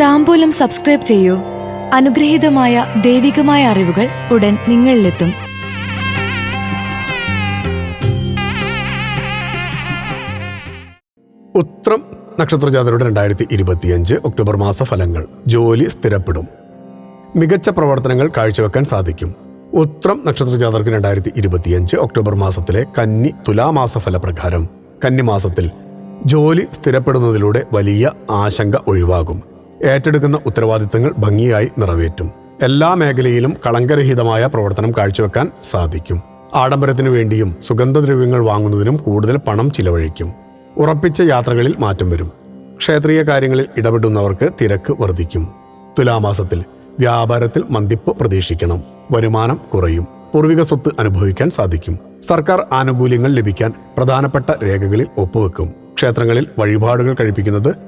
താമ്പൂലം subscribe ചെയ്യൂ. അനുഗ്രഹീതമായ ദൈവികമായ അറിവുകൾ ഉടൻ നിങ്ങളിലെത്തും. ഉത്രം നക്ഷത്രജാതരുടെ രണ്ടായിരത്തി ഇരുപത്തിയഞ്ച് ഒക്ടോബർ മാസ ഫലങ്ങൾ ജോലി സ്ഥിരപ്പെടും. മികച്ച പ്രവർത്തനങ്ങൾ കാഴ്ചവെക്കാൻ സാധിക്കും. ഉത്രം നക്ഷത്രജാതർക്ക് രണ്ടായിരത്തി ഇരുപത്തിയഞ്ച് ഒക്ടോബർ മാസത്തിലെ കന്നി തുലാമാസ ഫലപ്രകാരം കന്നിമാസത്തിൽ ജോലി സ്ഥിരപ്പെടുന്നതിലൂടെ വലിയ ആശങ്ക ഒഴിവാകും. ഏറ്റെടുക്കുന്ന ഉത്തരവാദിത്തങ്ങൾ ഭംഗിയായി നിറവേറ്റും. എല്ലാ മേഖലയിലും കളങ്കരഹിതമായ പ്രവർത്തനം കാഴ്ചവെക്കാൻ സാധിക്കും. ആഡംബരത്തിനു വേണ്ടിയും സുഗന്ധദ്രവ്യങ്ങൾ വാങ്ങുന്നതിനും കൂടുതൽ പണം ചിലവഴിക്കും. ഉറപ്പിച്ച യാത്രകളിൽ മാറ്റം വരും. ക്ഷേത്രീയ കാര്യങ്ങളിൽ ഇടപെടുന്നവർക്ക് തിരക്ക് വർദ്ധിക്കും. തുലാമാസത്തിൽ വ്യാപാരത്തിൽ മന്തിപ്പ് പ്രതീക്ഷിക്കണം. വരുമാനം കുറയും. പൂർവിക സ്വത്ത് അനുഭവിക്കാൻ സാധിക്കും. സർക്കാർ ആനുകൂല്യങ്ങൾ ലഭിക്കാൻ പ്രധാനപ്പെട്ട രേഖകളിൽ ഒപ്പുവെക്കും. ക്ഷേത്രങ്ങളിൽ വഴിപാടുകൾ കഴിപ്പിക്കുന്നത്